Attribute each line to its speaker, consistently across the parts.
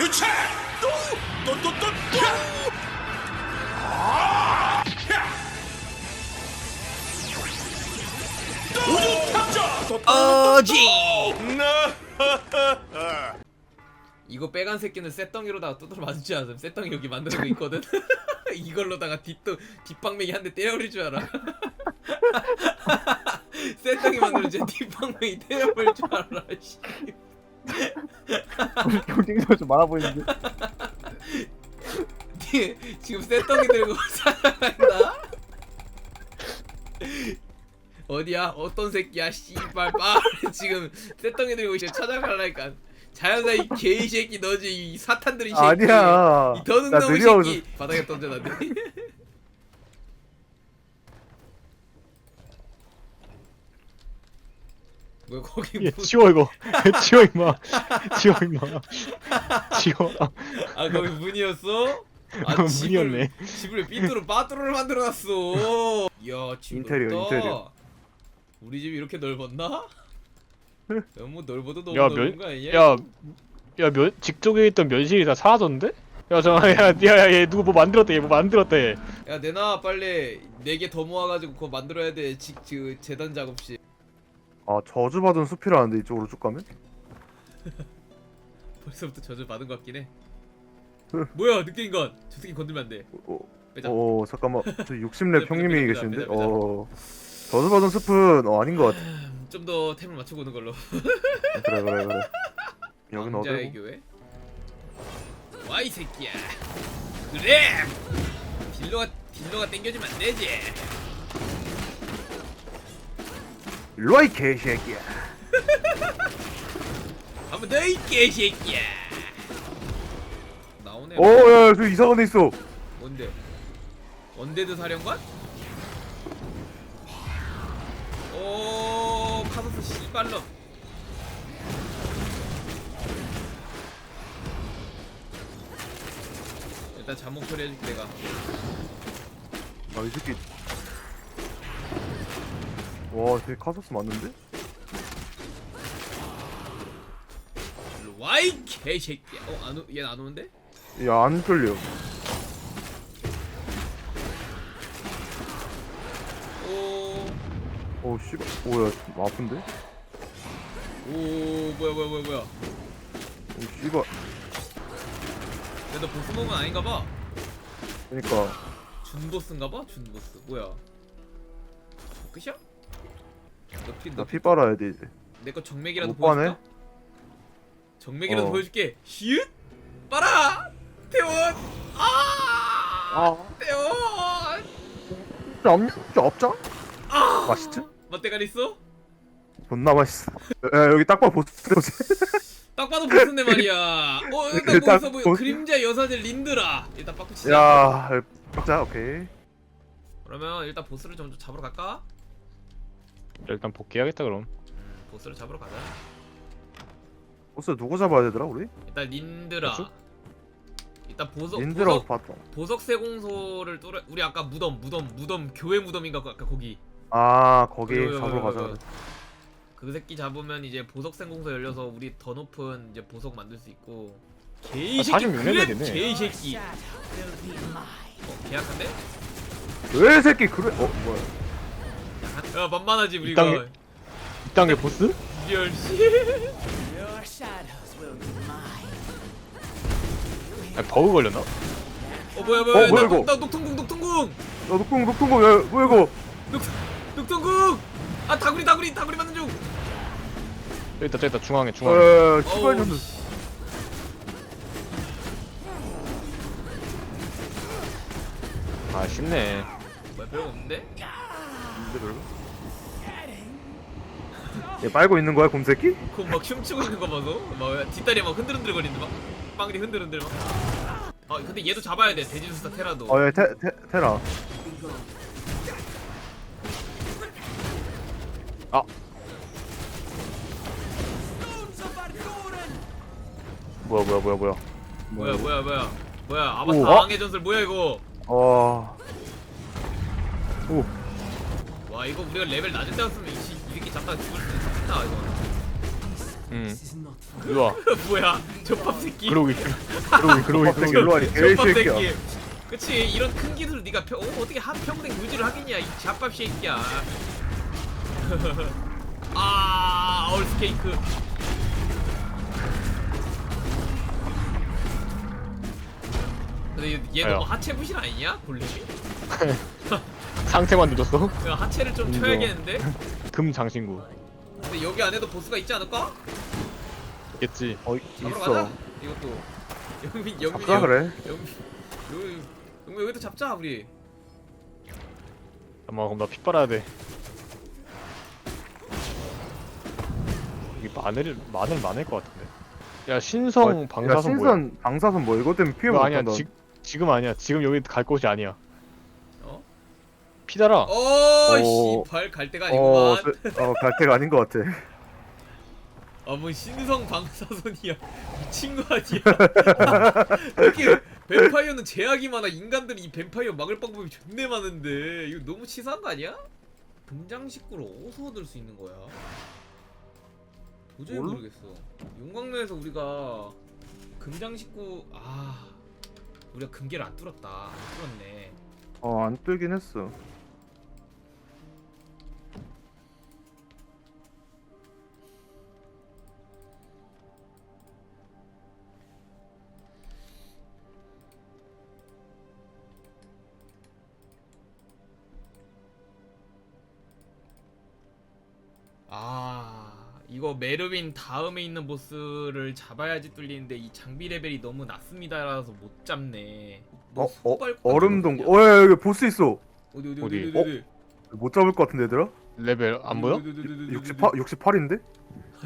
Speaker 1: 유차 또또또또 또. 아! 우주 탑자.
Speaker 2: 어지
Speaker 1: 나.
Speaker 2: 이거 빼간 새끼는 쇳덩이로다가 두드려 맞을 줄 알아 쇳덩이 여기 만들고 있거든 이걸로다가 뒷도 뒷방맹이 한 대 때려버릴 줄 알아 쇳덩이 만들면 제 뒷방맹이 때려버릴 줄 알아 씨.
Speaker 3: 경쟁자가 좀 많아 보이는데.
Speaker 2: 니 지금 쇳덩이 들고 살아간다? 어디야? 어떤 새끼야? 씨발 빠 지금 쇳덩이 들고 이제 찾아갈라니까. 자연사 이 개이 새끼 너지 이 사탄들이 새끼.
Speaker 3: 아니야.
Speaker 2: 이 더는
Speaker 3: 나
Speaker 2: 놈의
Speaker 3: 느려.
Speaker 2: 새끼. 바닥에 던져놨네 왜 거기
Speaker 3: 예,
Speaker 2: 문,
Speaker 3: 치워 이거. 치워 임마. 치워 임마. 치워.
Speaker 2: 아 거기 문이었어? 아
Speaker 3: 그건
Speaker 2: 집을
Speaker 3: 문이었네.
Speaker 2: 집을 삐뚤어 빠뚤어를 만들어놨어 이야 집
Speaker 3: 인테리어,
Speaker 2: 넓다.
Speaker 3: 인테리어.
Speaker 2: 우리 집이 이렇게 넓었나? 너무 넓어도 너무
Speaker 3: 야,
Speaker 2: 넓은
Speaker 3: 면-
Speaker 2: 거 아니야?
Speaker 3: 야, 야, 면, 직쪽에 있던 면실이 다 사라졌는데? 야, 잠깐, 야, 야, 야, 얘 누구 뭐 만들었대, 얘 뭐 만들었대.
Speaker 2: 야 내놔 빨리 네 개 더 모아가지고 그거 만들어야 돼 직, 그 재단 작업실
Speaker 4: 아 저주받은 숲이라는데 이쪽으로 쭉 가면?
Speaker 2: 벌써부터 저주 받은 것 같긴 해. 뭐야 늑대인간 저 새끼 건들면 안 돼.
Speaker 4: 어,
Speaker 2: 빼자.
Speaker 4: 어 잠깐만. 저
Speaker 2: 빼자,
Speaker 4: 60렙 형님이
Speaker 2: 빼자,
Speaker 4: 계신데?
Speaker 2: 빼자, 빼자.
Speaker 4: 어. 저주받은 숲은 어 아닌 것 같아.
Speaker 2: 좀 더 템을 맞추고 오는 걸로.
Speaker 4: 그래 그래 그래. 여긴
Speaker 2: 남자의
Speaker 4: 어디고?
Speaker 2: 교회? 와이 새끼야. 그래! 딜러가 딜러가 땡겨주면 안 되지.
Speaker 4: 일 로와 이 개새끼야.
Speaker 2: 한번 더 있게 새끼야. 나오네
Speaker 4: 어야 저 이상한 애 있어.
Speaker 2: 뭔데? 원데드 사령관? 오 카소스 씨발놈. 일단 잠복 처리해줄게 내가.
Speaker 4: 아 이 새끼 와 되게 카소스 맞는데?
Speaker 2: 일로 와이 개새끼야 어 안 오, 얘는 안 오는데?
Speaker 4: 야안 끌려
Speaker 2: 오,
Speaker 4: 어 씨발 오야 좀 아픈데?
Speaker 2: 오 뭐야 뭐야 뭐야 뭐야
Speaker 4: 오 씨발
Speaker 2: 야너 보스 먹은 아닌가 봐
Speaker 4: 그니까
Speaker 2: 준보스인가 봐? 준보스 뭐야 끝이야? 너피
Speaker 4: 나피 빨아야 돼 이제
Speaker 2: 내거 정맥이라도
Speaker 4: 못?
Speaker 2: 보여줄까? 정맥이라도
Speaker 4: 어.
Speaker 2: 보여줄게 히읗 빨아 태원 아
Speaker 4: 아
Speaker 2: 태원
Speaker 4: 짭냐? 짭짜?
Speaker 2: 아
Speaker 4: 맛있지?
Speaker 2: 맛대가리 있어?
Speaker 4: 존나 맛있어 야 여기 딱봐 보스
Speaker 2: 딱 봐도 보스인데 말이야 어 일단 뭐
Speaker 4: 일단
Speaker 2: 보여
Speaker 4: 보스.
Speaker 2: 그림자 여사들 린드라 일단 빠꾸 치자
Speaker 4: 야 짭자 오케이
Speaker 2: 그러면 일단 보스를 좀 잡으러 갈까?
Speaker 3: 일단 복귀하겠다, 그럼.
Speaker 2: 음, 보스를 잡으러 가자
Speaker 4: 보스 누구 잡아야 되더라 우리?
Speaker 2: 일단 린드라
Speaker 3: 보스?
Speaker 2: 일단 보석
Speaker 4: 인드라고
Speaker 2: 보석,
Speaker 4: 봤다
Speaker 2: 보석 세공소를 뚫어 우리 아까 무덤 무덤 무덤 교회 무덤인가 아까 거기
Speaker 4: 아 거기 잡으러 가자.
Speaker 2: 그 새끼 잡으면 이제 보석 생공소 열려서 우리 더 높은 이제 보석 만들 수 있고 개이
Speaker 3: 아,
Speaker 2: 새끼
Speaker 3: 46
Speaker 2: 그래
Speaker 3: 렙이네.
Speaker 2: 개이 새끼 어 계약한데?
Speaker 4: 왜 새끼 그래 어 뭐야
Speaker 2: 야 만만하지 우리가
Speaker 3: 땅에- 이 땅의 보스?
Speaker 2: 리얼 씨
Speaker 5: Your shadows will be mine.
Speaker 3: 아, 버그 걸렸나?
Speaker 2: 어 뭐야 뭐야
Speaker 4: 어, 뭐야,
Speaker 2: 나,
Speaker 4: 이거?
Speaker 2: 나 녹통궁 녹통궁
Speaker 4: 야 녹궁 녹궁 야 뭐야 이거
Speaker 2: 녹 녹통궁 아 다구리 다구리 다구리 맞는 중
Speaker 3: 저기 있다, 저기 있다, 중앙에, 중앙에.
Speaker 4: 어
Speaker 2: 어우,
Speaker 4: 년
Speaker 2: 씨.
Speaker 3: 아, 쉽네.
Speaker 2: 뭐야 별거 없는데?
Speaker 4: 얘 빨고 있는 거야 곰새끼?
Speaker 2: 그거 막 춤추고 있는 거 봐서 막 뒷다리 막 흔들흔들 거리는데 막 빵디 흔들흔들 막. 아 근데 얘도 잡아야 돼 돼지수사 테라도.
Speaker 4: 어얘 테, 테라
Speaker 3: 아, 뭐야, 뭐야, 뭐야, 뭐야.
Speaker 2: 뭐야 뭐야 뭐야 뭐야 아바타
Speaker 4: 오,
Speaker 2: 왕의 전설 뭐야 이거?
Speaker 4: 어 오.
Speaker 2: 와 이거 우리가 레벨 낮은 데였으면 이, 씨- 이 새끼 잠깐 죽을 수 있다 이거.
Speaker 3: 음.
Speaker 5: This is not
Speaker 3: 일로 와.
Speaker 2: 뭐야? 저밥 새끼.
Speaker 3: 그러고 있 그러고 있 그러고 있
Speaker 4: 갑자기 일로 와니
Speaker 2: 저밥
Speaker 4: 개새끼야.
Speaker 2: 새끼. 그치 이런 큰 기술 네가 평, 어, 어떻게 한 평생 유지를 하겠냐 이 잡밥 새끼야. 아 얼스케이크. 근데 얘, 얘
Speaker 3: 아야.
Speaker 2: 너무 하체 부실 아니냐 골렘이?
Speaker 3: 상태만 늦었어?
Speaker 2: 야, 하체를 좀
Speaker 3: 인정.
Speaker 2: 쳐야겠는데?
Speaker 3: 금 장신구.
Speaker 2: 근데 여기 안에도 보스가 있지 않을까?
Speaker 3: 있겠지.
Speaker 4: 어
Speaker 2: 잡으러
Speaker 4: 있어.
Speaker 2: 가자. 이것도. 영민 영민
Speaker 4: 잡자 그래.
Speaker 2: 영민 여기 영민 여기도 잡자 우리.
Speaker 3: 잠깐만 그럼 나피 빨아야 돼. 여기 마늘 마늘 많을 것 같은데. 야 신성
Speaker 4: 어, 야
Speaker 3: 방사선 뭐야?
Speaker 4: 신선 방사선 뭐 이것 때문에 피해
Speaker 3: 이거 아니야. 지, 지금 아니야. 지금 여기 갈 곳이 아니야.
Speaker 2: 어?
Speaker 3: 피달아
Speaker 2: 어, 씨발 갈 데가
Speaker 4: 어,
Speaker 2: 아니구만.
Speaker 4: 그- 어 갈대가 아닌 것 같아
Speaker 2: 아, 뭐 신성 방사선이야. 미친 거 아니야? 이렇게 뱀파이어는 제약이 많아. 인간들이 이 뱀파이어 막을 방법이 존내 많은데 이거 너무 치사한 거 아니야? 금장식구를 어디서 얻을 수 있는 거야? 도저히
Speaker 4: 몰라?
Speaker 2: 모르겠어. 용광로에서 우리가 금장식구 아 우리가 금괴를 안 뚫었다. 안 뚫었네.
Speaker 4: 어 안 뜨긴 했어
Speaker 2: 이거 메르빈 다음에 있는 보스를 잡아야지 뚫리는데 이 장비 레벨이 너무 낮습니다라서 못 잡네. 뭐
Speaker 4: 어, 어 얼음동
Speaker 2: 이런 거
Speaker 4: 어야 여기 보스 있어
Speaker 2: 어디 어디
Speaker 3: 어디?
Speaker 2: 어디 어디 어디
Speaker 4: 못 잡을 것 같은데 얘들아
Speaker 3: 레벨 안 보여?
Speaker 4: 68 68인데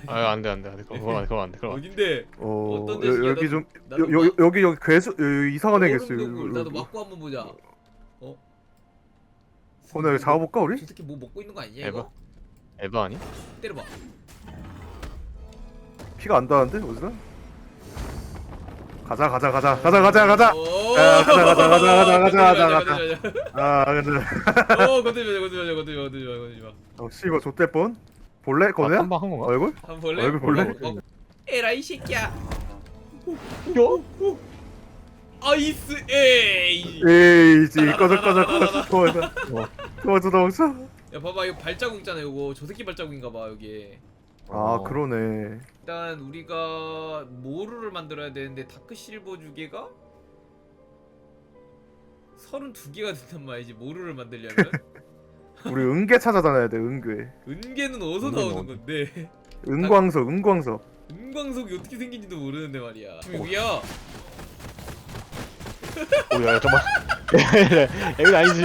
Speaker 3: 아 안돼 안돼 안돼 그거 안돼 그거 안돼
Speaker 2: 어딘데?
Speaker 4: 어
Speaker 2: 어떤
Speaker 4: 여,
Speaker 2: 데식이야?
Speaker 4: 여기
Speaker 2: 나도-
Speaker 4: 좀
Speaker 2: 나도
Speaker 4: 여, 여,
Speaker 2: 막-
Speaker 4: 여기 여기 괴수 여기 이상한 애 있어
Speaker 2: 얼음동굴 나도 맞고 한번 보자. 어?
Speaker 4: 오늘 여기 잡아볼까 우리
Speaker 2: 저 새끼 뭐 먹고 있는 거
Speaker 3: 에바?
Speaker 2: 이거?
Speaker 3: 에바 아니?
Speaker 2: 때려봐.
Speaker 4: 피가 안 닿는데 어디서 가자 가자 가자 가자 가자 가자
Speaker 2: 오!
Speaker 4: 야, 가자, 가자, 가자, 가자, 가자, 가자, 가자. 아 근데
Speaker 2: 마, 어 건드리지 마 건드리지 마 건드리지 마.
Speaker 4: 어 씨발 좆될 뻔 볼래
Speaker 3: 아,
Speaker 4: 거네
Speaker 3: 한방 한 건가?
Speaker 4: 얼굴
Speaker 2: 한번 볼래?
Speaker 4: 얼굴 볼래?
Speaker 2: 어, 에라 이 새끼야.
Speaker 3: 요?
Speaker 2: 아이스 에이.
Speaker 4: 에이 지 꺼져 꺼져 꺼져 꺼져
Speaker 3: 어.
Speaker 4: 꺼져 도망쳐
Speaker 2: 야 봐봐 이거 발자국 있잖아 이거. 저 새끼 발자국인가 봐 여기.
Speaker 4: 아
Speaker 3: 어.
Speaker 4: 그러네.
Speaker 2: 일단 우리가 모루를 만들어야 되는데 다크 실버 주개가 32개가 된단 말이지 모루를 만들려면.
Speaker 4: 우리 은괴 찾아다녀야 돼 은괴.
Speaker 2: 은계는 어디서
Speaker 3: 은계는
Speaker 2: 나오는
Speaker 3: 어디?
Speaker 2: 건데?
Speaker 4: 은광석 은광석.
Speaker 2: 은광석이 어떻게 생긴지도 모르는데 말이야. 지금 여기야.
Speaker 3: 오야 잠깐만. 이건 아니지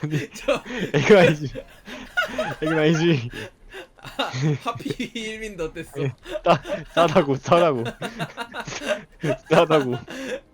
Speaker 2: 저
Speaker 3: 이건 아니지. 이건 아니지.
Speaker 2: 하필 일민도 어땠어?
Speaker 3: 싸, 싸다고 싸다고. 싸다고